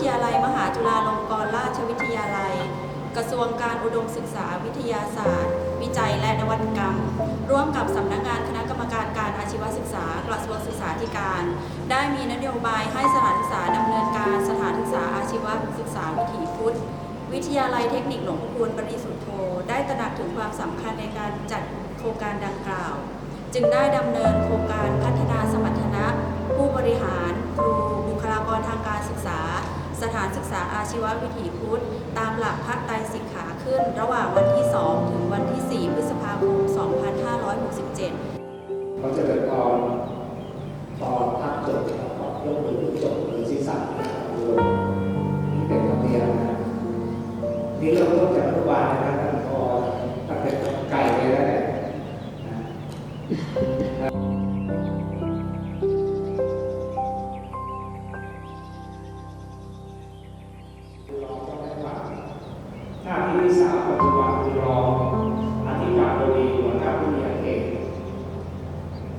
ทยาลัย มหาจุฬาลงกรณราชวิทยาลัย กระทรวงการอุดมศึกษาวิทยาศาสตร์ วิจัยและนวัตกรรม ร่วมกับสำนักงานคณะกรรมการการอาชีวศึกษากระทรวงศึกษาธิการ ได้มีนโยบายให้สถานศึกษาดำเนินการสถานศึกษาอาชีวศึกษาวิถีพุทธวิทยาลัยเทคนิคหลวงพ่อคูณปริสุทธโธได้ตระหนักถึงความสำคัญในการจัดโครงการดังกล่าว จึงได้ดำเนินโครงการานศึกษาอาชีววิถีพุทธ ตามหลักพระไตรสิกขาขึ้น ระหว่างวันที่ 2 ถึงวันที่ 4 พฤษภาคม 2567เขาจะเกิดตอนตอนภาคจบครับยกมือขึ้นจบหรือศีรษะลงนี่เป็นธรรมเนียมนะนี่เราต้นจากอง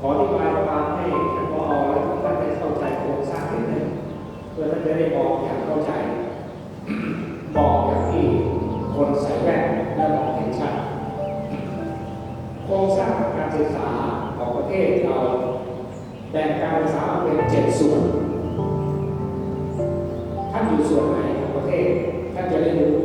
ขออธิบายความให้ท่านผอและทุกท่านได้เข้าใจโครงสร้างนิดนึงเพื่อท่านจะได้บอกอย่างเข้าใจบอกอย่างที่คนใส่แว่นและมองเห็นชัดโครงสร้างการศึกษาของประเทศเราแบ่งการศึกษาเป็นเจ็ดส่วนท่านอยู่ส่วนไหนของประเทศท่านจะได้รู้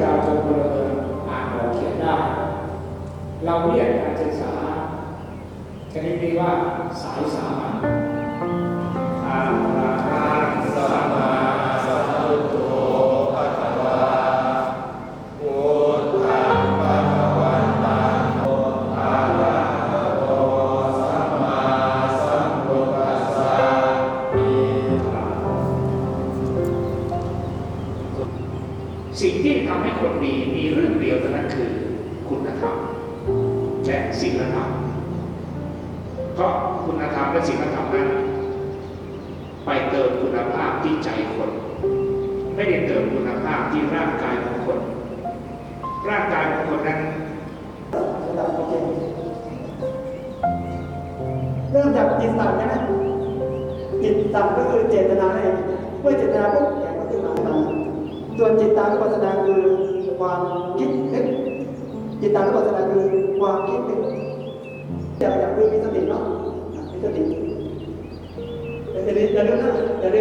ชาชนพลเมืองอ่านออกเขียนได้ เราเรียกการศึกษาชนิดนี้ว่าสายสามัญอาราคังสัมม คุณธรรมและศีลธรรมนั้น ไปเติมคุณภาพที่ใจคน ไม่ได้เติมคุณภาพที่ร่างกายของคน ร่างกายของคนนั้นเริ่มจากจิตต่ำนะจิตต่ำก็คือเจตนาเองเมื่อเจตนาปุ๊บแก่ก็ขึ้นมาตาส่วนจิตตามวิปัสสนาคือความคิดนึกจิตตามวิปัสสนาคือความคิดนึกอย่าอย่าเพิ่งมีสติเนาะ มีสติอย่าลืมอย่าลืมนะอย่าลื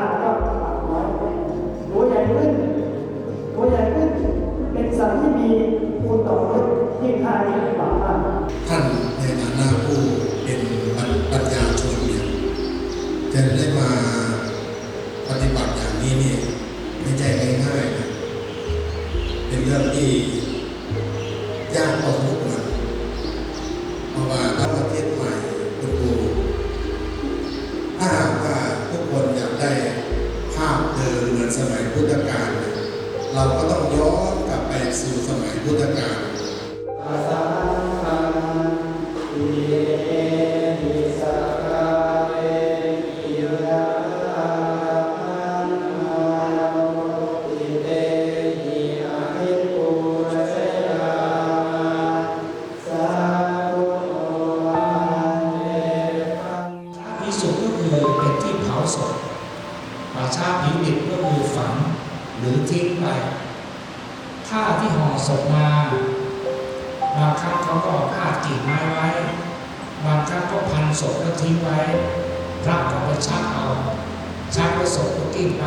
าก็ปากน้อยตัวใหญ่ขึ้นตัวใหญ่ขึ้น เป็นสัตว์ที่มีคุณต่อมนุษย์ยิ่งขายิ่งบาปมากท่านในฐานะผู้เป็นปัญญาชนเนี่ยจะได้มาปฏิบัติอย่างนี้นี่ไม่ใช่ง่ายๆนะเป็นเรื่องที่ เราก็ต้องย้อนกลับไปสู่สมัยพุทธกาลที่สุดก็คือเป็นที่เผาศพป่าช้าผีดิบก็คือฝัง หรือทิ้งไปผ้าที่ห่อศพมา บางครั้งเขาก็พาดกิ่งไม้ไว้ บางครั้งก็พันศพก็ทิ้งไว้พระก็ไปชักเอาชักไปศพก็กิ้งไป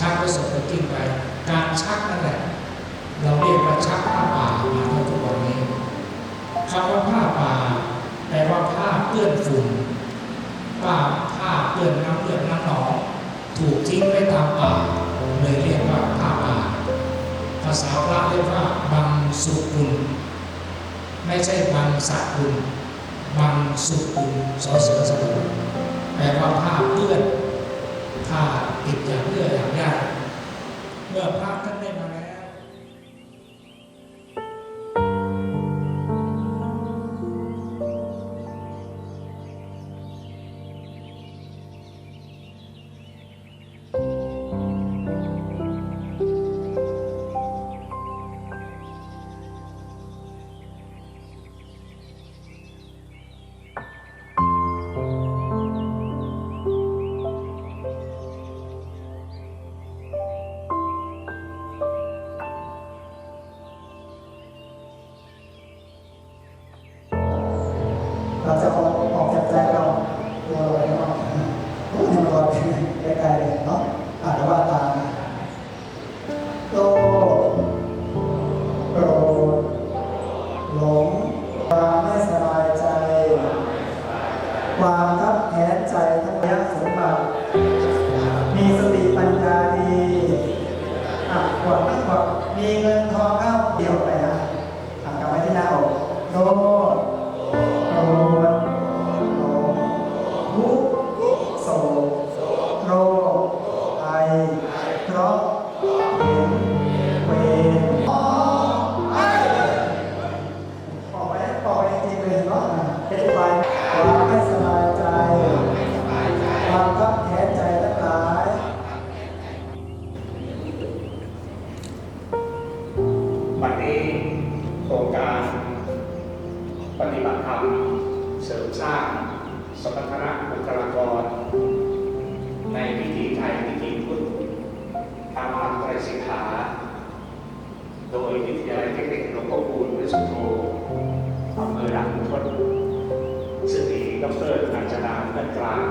ชักไปศพก็กิ้งไป การชักนั่นแหละ เราเรียกว่าชักผ้าป่ามาท่าทุกวันนี้คำว่าผ้าป่าแปลว่าผ้าเปื้อนฝุ่นผ้าผ้าเปื้อนน้ำเลือดน้ำหนองถูกทิ้งไว้ตามป่า เลยเรียกว่าผ้าป่า ภาษาพระเรียกว่าบังสุกุล ไม่ใช่บังสักุลบังสุกุลสอเสือสกุลแปลว่าผ้าเปื้อนผ้าติดอย่างเลือดอย่างยากเมื่อพระท่านได้มาแล้วเรา มีเงินทอง ธรรมเสริมสร้างสมรรถนะบุคลากร ในพิธีไทยพิธีพุทธตามหลักไตรสิกขา โดยวิทยาลัยเทคนิคหลวงพ่อคูณวิสุทโธอำเภอด่านทดซึ่งมีดรอาจารย์เพื่อนกลาง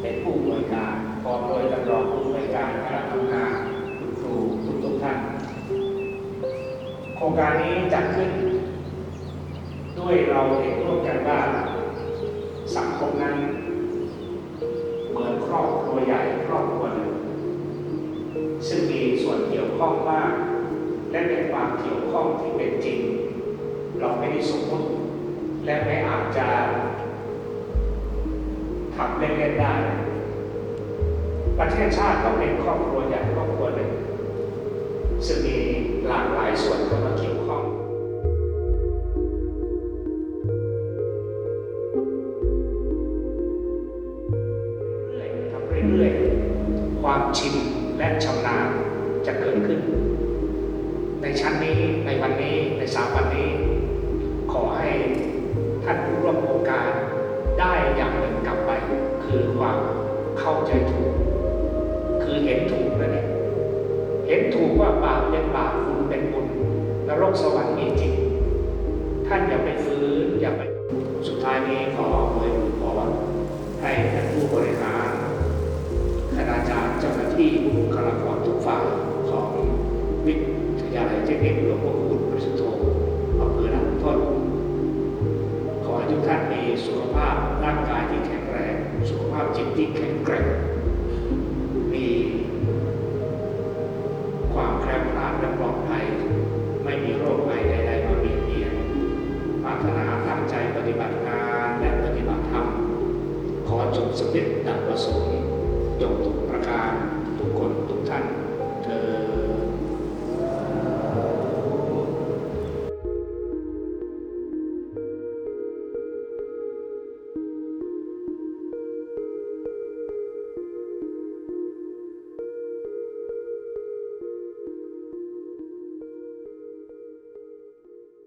เป็นผู้บริการพร้อมโดยท่านรองผู้บริการคณะทำงานคุณครูทุกทุกท่าน โครงการนี้จัดขึ้น วยเราเห็นร่วมกันว่าสังคมนั้น เหมือนครอบครัวใหญ่ครอบครัวหนึ่งซึ่งมีส่วนเกี่ยวข้องมาก และเป็นความเกี่ยวข้องที่เป็นจริง เราไม่ได้สมมติ และไม่อาจจะทำเล่นๆได้ ประเทศชาติก็เป็นครอบครัวใหญ่ครอบครัวหนึ่งซึ่งมี ว่าบาปเป็นบาปบุญเป็นบุญนรกสวรรค์มีจริง ท่านอย่าไปฟื้นอย่าไปสุดท้ายนี้ขออวยพรให้ท่านผู้บริหารคณาจารย์เจ้าหน้าที่บุคลากรทุกฝ่ายของวิทยาลัยเทคนิคหลวงพ่อคูณบริสุทโธอำเภอด่านขุนขอให้ทุกท่านมีสุขภาพร่างกายที่แข็งแรง สุขภาพจิตที่แข็งแกร่ง